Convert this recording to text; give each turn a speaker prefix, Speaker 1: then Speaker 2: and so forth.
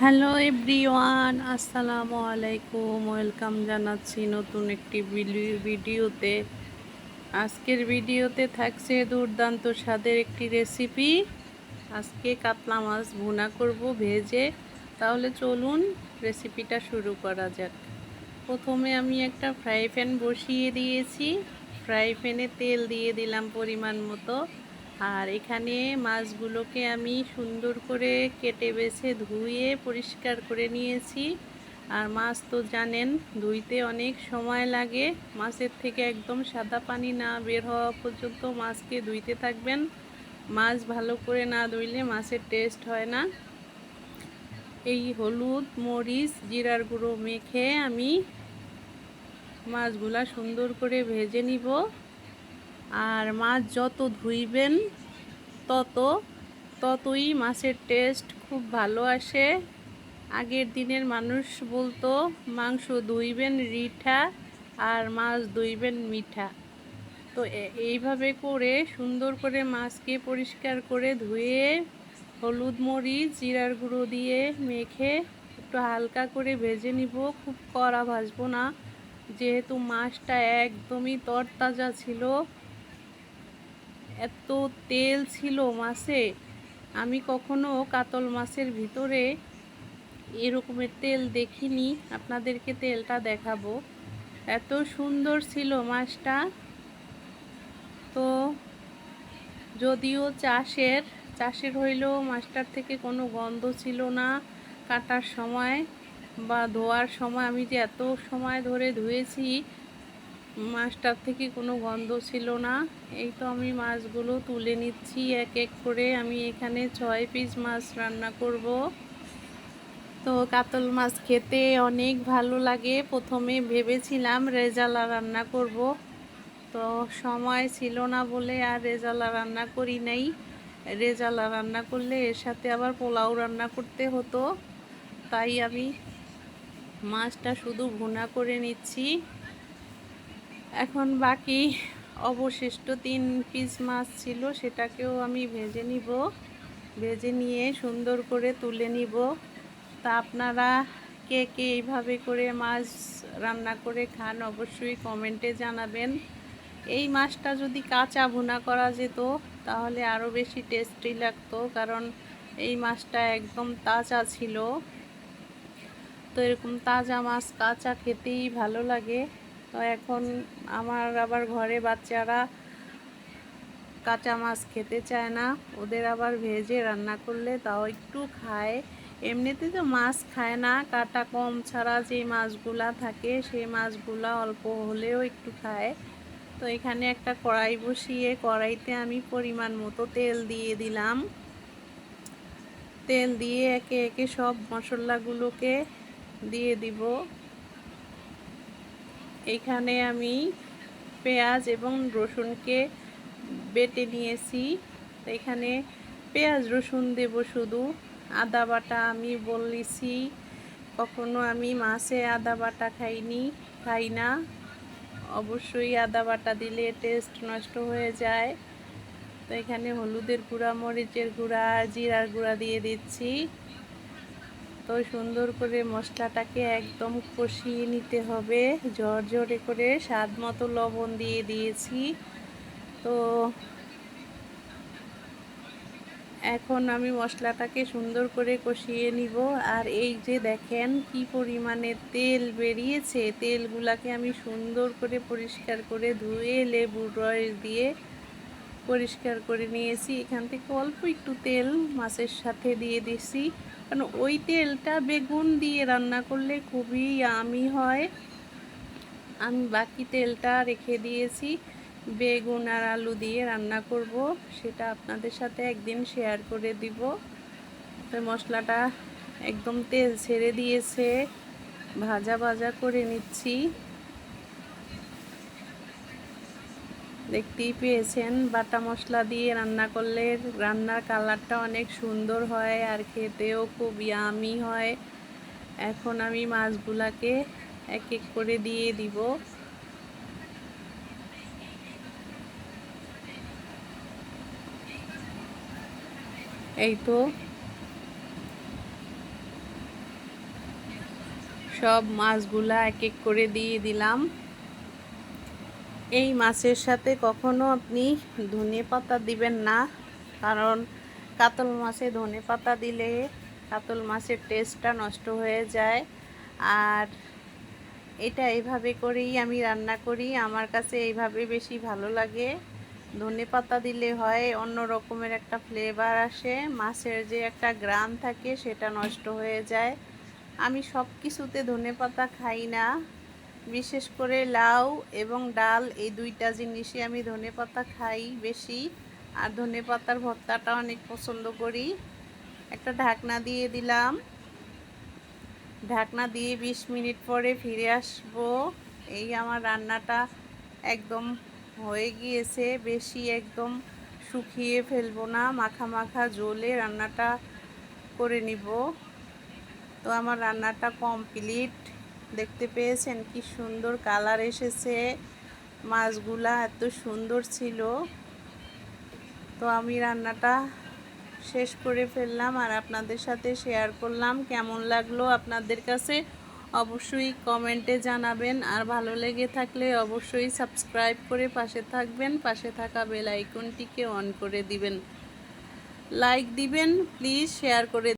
Speaker 1: Hello everyone, আসসালামু আলাইকুম। Welcome জানাচ্ছি নতুন একটি ভিডি- ভিডিওতে। আজকের ভিডিওতে থাকছে দুর্দান্ত স্বাদের একটি রেসিপি। আজকে কাতলা মাছ ভুনা করব ভেজে। তাহলে চলুন রেসিপিটা শুরু করা যাক। প্রথমে আমি একটা ফ্রাই প্যান বসিয়ে দিয়েছি। ফ্রাই প্যানে তেল দিয়ে দিলাম পরিমাণ মতো। আর এখানে মাছগুলোকে আমি সুন্দর করে কেটে বেছে ধুয়ে পরিষ্কার করে নিয়েছি। আর মাছ তো জানেন, ধুইতে অনেক সময় লাগে। মাছের থেকে একদম সাদা পানি না বের হওয়া পর্যন্ত মাছকে ধুইতে থাকবেন। মাছ ভালো করে না ধুইলে মাছের টেস্ট হয় না। এই হলুদ, মরিচ, জিরার গুঁড়ো মেখে আমি মাছগুলা সুন্দর করে ভেজে নিব। আর মাছ যত ধুইবেন, তত, ততই মাছের টেস্ট খুব ভালো আসে। আগের দিনের মানুষ বলতো, মাংস ধুইবেন রিঠা আর মাছ ধুইবেন মিঠা। তো এইভাবে করে সুন্দর করে মাছকে পরিষ্কার করে ধুয়ে হলুদ মরিচ, জিরার গুঁড়ো দিয়ে মেখে একটু হালকা করে ভেজে নিব। খুব কড়া ভাজবো না, যেহেতু মাছটা একদমই তরতাজা ছিল। এত তেল ছিল মাছে, আমি কখনো কাতল মাছের ভিতরে এরকমের তেল দেখিনি। আপনাদেরকে তেলটা দেখাবো। এত সুন্দর ছিল মাছটা। তো যদিও চাষের চাষের হইলেও মাছটার থেকে কোনো গন্ধ ছিল না কাটার সময় বা ধোয়ার সময়। আমি যে এত সময় ধরে ধুয়েছি মাছটার থেকে কোনো গন্ধ ছিল না। এই তো আমি মাছগুলো তুলে নিচ্ছি এক এক করে। আমি এখানে ছয় পিস মাছ রান্না করব। তো কাতল মাছ খেতে অনেক ভালো লাগে। প্রথমে ভেবেছিলাম রেজালা রান্না করব। তো সময় ছিল না বলে আর রেজালা রান্না করি নাই। রেজালা রান্না করলে এর সাথে আবার পোলাও রান্না করতে হতো। তাই আমি মাছটা শুধু ভুনা করে নিচ্ছি। এখন বাকি অবশিষ্ট তিন পিস মাছ ছিল, সেটাকেও আমি ভেজে নিব। ভেজে নিয়ে সুন্দর করে তুলে নিব। তা আপনারা কে কে এইভাবে করে মাছ রান্না করে খান অবশ্যই কমেন্টে জানাবেন। এই মাছটা যদি কাঁচা ভুনা করা যেত, তাহলে আরও বেশি টেস্টি লাগতো, কারণ এই মাছটা একদম তাজা ছিল। তো এরকম তাজা মাছ কাঁচা খেতেই ভালো লাগে। তো এখন আমার আবার ঘরে বাচ্চারা কাঁচা মাছ খেতে চায় না। ওদের আবার ভেজে রান্না করলে তাও একটু খায়। এমনিতে তো মাছ খায় না, কাটা কম ছাড়া যে মাছগুলা থাকে সেই মাছগুলা অল্প হলেও একটু খায়। তো এখানে একটা কড়াই বসিয়ে কড়াইতে আমি পরিমাণ মতো তেল দিয়ে দিলাম। তেল দিয়ে একে একে সব মশলাগুলোকে দিয়ে দিব। এখানে আমি পেঁয়াজ এবং রসুনকে বেটে নিয়েছি। এখানে পেঁয়াজ, রসুন দেব শুধু। আদা বাটা আমি বলেছি। কখনো আমি মাছে আদা বাটা খাইনি, খাই না। অবশ্যই আদা বাটা দিলে টেস্ট নষ্ট হয়ে যায়। তো এখানে হলুদের গুঁড়া, মরিচের গুঁড়া, জিরার গুঁড়া দিয়ে দিচ্ছি। সুন্দর করে মশলাটাকে একদম কষিয়ে নিতে হবে। ঝরঝরে করে স্বাদ মতো লবণ দিয়ে দিয়েছি। তো এখন আমি মশলাটাকে সুন্দর করে কষিয়ে নিব। আর এই যে দেখেন কি পরিমাণে তেল বেরিয়েছে, তেলগুলাকে আমি সুন্দর করে পরিষ্কার করে ধুয়ে লেবুর রস দিয়ে পরিষ্কার করে নিয়েছি। এখান থেকে অল্প একটু তেল মাছের সাথে দিয়ে দিছি। কারণ ওই তেলটা বেগুন দিয়ে রান্না করলে খুবই আমি হয়। আমি বাকি তেলটা রেখে দিয়েছি। বেগুন আর আলু দিয়ে রান্না করব। সেটা আপনাদের সাথে একদিন শেয়ার করে দিব। তো মশলাটা একদম তেল ছেড়ে দিয়েছে। ভাজা ভাজা করে নিচ্ছি। দেখতেই পেয়েছেন। বাটা মশলা দিয়ে রান্না করলে রান্নার কালারটা অনেক সুন্দর হয় আর খেতেও খুব ইয়ামি হয়। এখন আমি মাছগুলাকে এক এক করে দিয়ে দিব। এই তো। সব মাছগুলা এক এক করে দিয়ে দিলাম। এই মাছের সাথে কখনো আপনি ধনে পাতা দিবেন না, কারণ কাতল মাছে ধনে পাতা দিলে কাতল মাছের টেস্টটা নষ্ট হয়ে যায়। আর এটা এইভাবে করেই আমি রান্না করি, আমার কাছে এইভাবে বেশি ভালো লাগে। ধনে পাতা দিলে হয় অন্য রকমের একটা ফ্লেভার আসে, মাছের যে একটা গ্রান থাকে সেটা নষ্ট হয়ে যায়। আমি সব কিছুতে ধনে পাতা খাই না। বিশেষ করে লাউ এবং ডাল, এই দুইটা জিনিসই আমি ধনে পাতা খাই বেশি। আর ধনে পাতার ভর্তাটা অনেক পছন্দ করি। একটা ঢাকনা দিয়ে দিলাম। ঢাকনা দিয়ে বিশ মিনিট পরে ফিরে আসব। এই আমার রান্নাটা একদম হয়ে গিয়েছে। বেশি একদম শুকিয়ে ফেলব না, মাখা মাখা জলে রান্নাটা করে নিব। তো আমার রান্নাটা কমপ্লিট। দেখতে পেয়েছেন, কি সুন্দর কালার এসেছে। মাছগুলা এত সুন্দর ছিল। তো আমি রান্নাটা শেষ করে ফেললাম আর আপনাদের সাথে শেয়ার করলাম। কেমন লাগল আপনাদের কাছে? অবশ্যই কমেন্টে জানাবেন। আর ভালো লেগে থাকলে অবশ্যই সাবস্ক্রাইব করে পাশে থাকবেন। পাশে থাকা বেল আইকনটিকে অন করে দিবেন। লাইক দিবেন প্লিজ শেয়ার করে